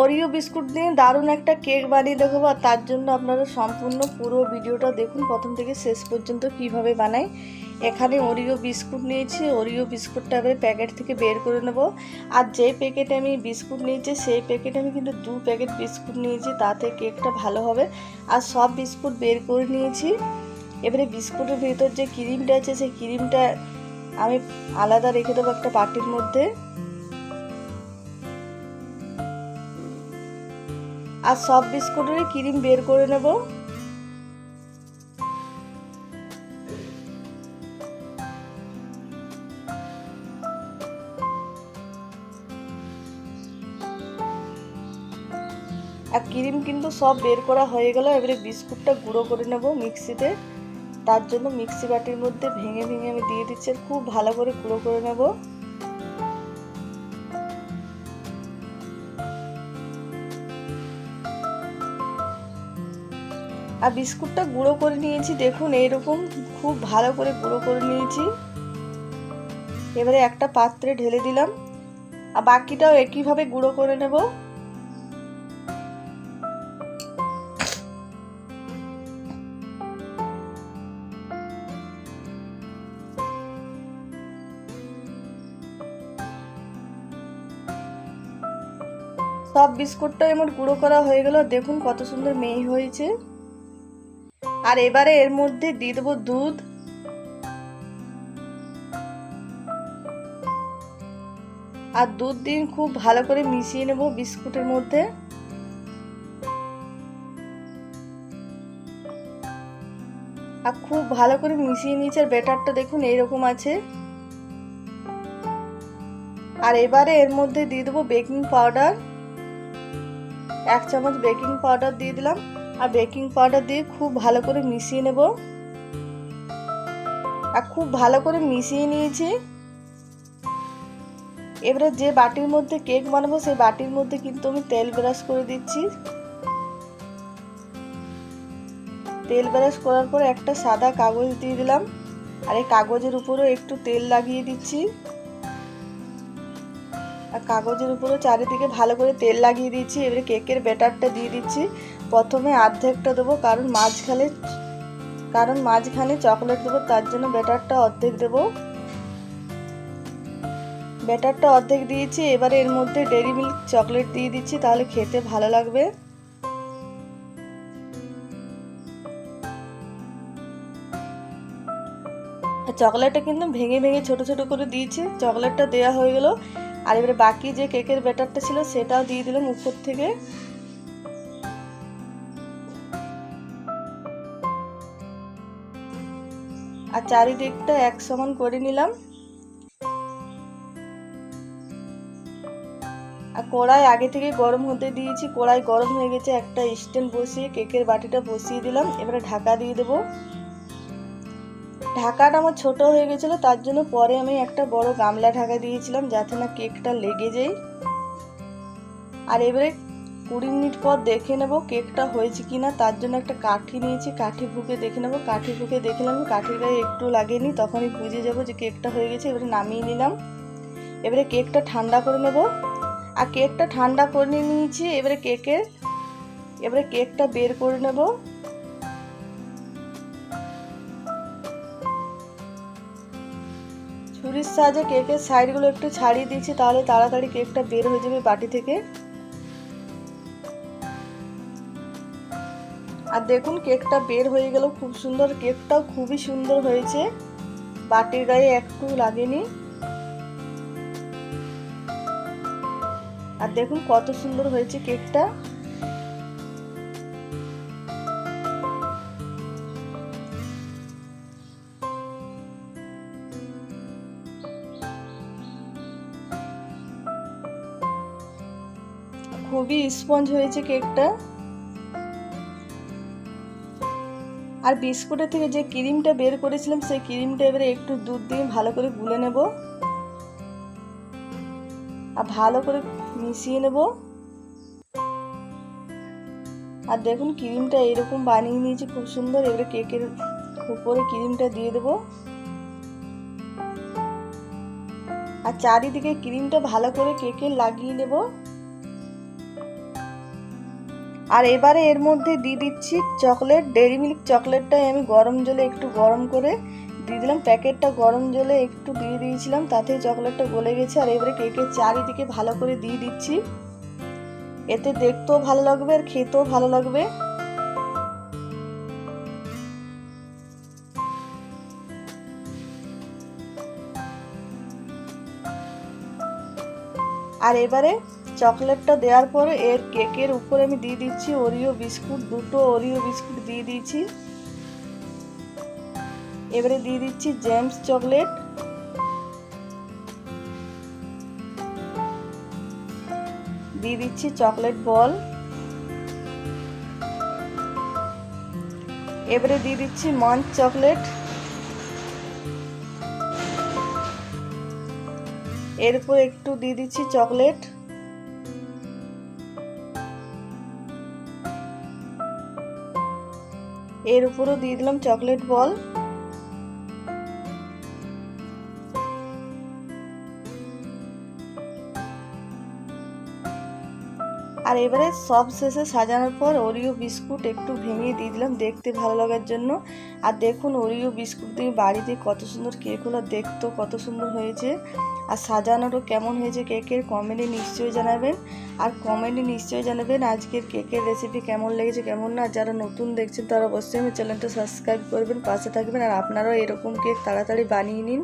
Oreo biscuit দিয়ে দারুণ একটা কেক বানিয়ে দেখাবো আর তার জন্য আপনারা সম্পূর্ণ পুরো ভিডিওটা দেখুন, প্রথম থেকে শেষ পর্যন্ত কীভাবে বানাই। এখানে ওরিও বিস্কুট নিয়েছি ওরিও বিস্কুটটা এবারে প্যাকেট থেকে বের করে নেব। আর যে প্যাকেটে আমি বিস্কুট নিয়েছি, সেই প্যাকেটে আমি কিন্তু দু প্যাকেট বিস্কুট নিয়েছি, তাতে কেকটা ভালো হবে। আর সব বিস্কুট বের করে নিয়েছি। এবারে বিস্কুটের ভিতর যে ক্রিমটা আছে, সেই ক্রিমটা আমি আলাদা রেখে দেবো একটা বাটির মধ্যে। আর সব বিস্কুটেরই ক্রিম বের করে নেব। আর ক্রিম কিন্তু সব বের করা হয়ে গেল, এবারে বিস্কুটটা গুঁড়ো করে নেব মিক্সিতে। তার জন্য মিক্সি বাটির মধ্যে ভেঙে ভেঙে আমি দিয়ে দিচ্ছি খুব ভালো করে গুঁড়ো করে নেব। আর বিস্কুটটা গুঁড়ো করে নিয়েছি, দেখুন এইরকম, খুব ভালো করে গুঁড়ো করে নিয়েছি। এবারে একটা পাত্রে ঢেলে দিলাম, আর বাকিটাও একইভাবে গুঁড়ো করে নেব। সব বিস্কুটটাই আমার গুঁড়ো করা হয়ে গেল, দেখুন কত সুন্দর মেয়ে হয়েছে। আর এবারে এর মধ্যে দিয়ে দেবো দুধ। আর দুধ দিন খুব ভালো করে মিশিয়ে নেব বিস্কুটের মধ্যে। আর খুব ভালো করে মিশিয়ে নিয়েছে, আর ব্যাটারটা দেখুন এইরকম আছে। আর এবারে এর মধ্যে দিয়ে দেবো বেকিং পাউডার। এক চামচ বেকিং পাউডার দিয়ে দিলাম। আর বেকিং পাউডার দিয়ে খুব ভালো করে মিশিয়ে নেব। আর খুব ভালো করে মিশিয়ে নিয়েছি। এবারে যে বাটির মধ্যে কেক বানাবো, সেই বাটির মধ্যে কিন্তু আমি তেল ব্রাশ করে দিচ্ছি। তেল ব্রাশ করার পর একটা সাদা কাগজ দিয়ে দিলাম। আর এই কাগজের উপরেও একটু তেল লাগিয়ে দিচ্ছি। আর কাগজের উপরে চারিদিকে ভালো করে তেল লাগিয়ে দিচ্ছি এবারে কেকের ব্যাটারটা দিয়ে দিচ্ছি। প্রথমে অর্ধেকটা দেবো, কারণ মাঝখানে কারণ মাঝখানে চকলেট দেবো, তার জন্য ব্যাটারটা অর্ধেক দেবো। ব্যাটারটা অর্ধেক দিয়েছি, এবারে এর মধ্যে ডেরি মিল্ক চকলেট দিয়ে দিচ্ছি, তাহলে খেতে ভালো লাগবে। চকলেটটা কিন্তু ভেঙে ভেঙে ছোট ছোট করে দিয়েছি, চকলেটটা দেওয়া হয়ে গেল। আর এবারে বাকি যে কেকের ব্যাটারটা ছিল, সেটাও দিয়ে দিলাম উপর থেকে। আর চারিদিকটা এক সমান করে নিলাম। আর কড়াই আগে থেকে গরম হতে দিয়েছি, কড়াই গরম হয়ে গেছে, একটা স্ট্যান্ড বসিয়ে কেকের বাটিটা বসিয়ে দিলাম। এবারে ঢাকা দিয়ে দেবো। ঢাকাটা আমার ছোট হয়ে গেছিল, তার জন্য পরে আমি একটা বড় গামলা ঢাকা দিয়েছিলাম যাতে না কেকটা লেগে যায়। আর এবারে কুড়ি মিনিট পর দেখে নেব কেকটা হয়েছে কি না তার জন্য একটা কাঠি নিয়েছি, কাঠি ফুকে দেখে নেব। কাঠি ফুকে দেখলাম কাঠির গায়ে একটু লাগেনি, তখনই বুঝে যাব যে কেকটা হয়ে গেছে, এবারে নামিয়ে নিলাম। এবারে কেকটা ঠান্ডা করে নেব। আর কেকটা ঠান্ডা করে নিয়েছি, এবারে কেকের, এবারে কেকটা বের করে নেব। ছুরির সাহায্যে কেকের সাইডগুলো একটু ছাড়িয়ে দিচ্ছি তাহলে তাড়াতাড়ি কেকটা বের হয়ে যাবে বাটি থেকে। আর দেখুন কেকটা বের হয়ে গেল, খুব সুন্দর। কেকটাও খুবই সুন্দর হয়েছে। বাটির গায়ে একটু লাগেনি। আর দেখুন, কত সুন্দর হয়েছে কেকটা খুবই স্পঞ্জ হয়েছে কেকটা আর বিস্কুটের থেকে যে ক্রিমটা বের করেছিলাম, সেই ক্রিমটা এবারে একটু দুধ দিয়ে ভালো করে গুলে নেব। আর ভালো করে মিশিয়ে নেব। আর দেখুন ক্রিমটা এরকম বানিয়ে নিয়েছি, খুব সুন্দর। এবারে কেকের উপরে ক্রিমটা দিয়ে দেবো। আর চারিদিকে ক্রিমটা ভালো করে কেকে লাগিয়ে নেব। আর এবারে এর মধ্যে দিয়ে দিচ্ছি চকলেট ডেরি মিল্ক চকলেটটাই আমি গরম জলে একটু গরম করে দিয়ে দিলাম। প্যাকেটটা গরম জলে একটু দিয়ে দিয়েছিলাম, তাতে চকলেটটা গলে গেছে। আর এবারে কেকের চারিদিকে ভালো করে দিয়ে দিচ্ছি। এতে দেখতেও ভালো লাগবে আর খেতেও ভালো লাগবে। আর এবারে চকলেটটা দেওয়ার পরে এর কেকের উপরে আমি দিয়ে দিচ্ছি ওরিও বিস্কুট, দুটো ওরিও বিস্কুট দিয়ে দিয়েছি। এবারে দিয়ে দিচ্ছি জেমস চকলেট। দিয়ে দিচ্ছি চকলেট বল। এবারে দিয়ে দিচ্ছি মঞ্চ চকলেট। এরপর একটু দিয়ে দিচ্ছি চকলেট। এর উপরও দিয়ে দিলাম চকলেট বল। আর এবারে সব শেষে সাজানোর পর ওরিও বিস্কুট একটু ভেঙে দিয়ে দিলাম দেখতে ভালো লাগার জন্য। আর দেখুন ওরিও বিস্কুট দিয়ে বাড়িতে কত সুন্দর কেক হলো দেখতেও কত সুন্দর হয়েছে। আর সাজানোরও কেমন হয়েছে কেকের কমেন্টে নিশ্চয়ই জানাবেন। আর কমেন্টে নিশ্চয়ই জানাবেন আজকের কেকের রেসিপি কেমন লেগেছে, কেমন না। যারা নতুন দেখছেন তারা অবশ্যই আমার চ্যানেলটা সাবস্ক্রাইব করবেন, পাশে থাকবেন। আর আপনারাও এরকম কেক তাড়াতাড়ি বানিয়ে নিন।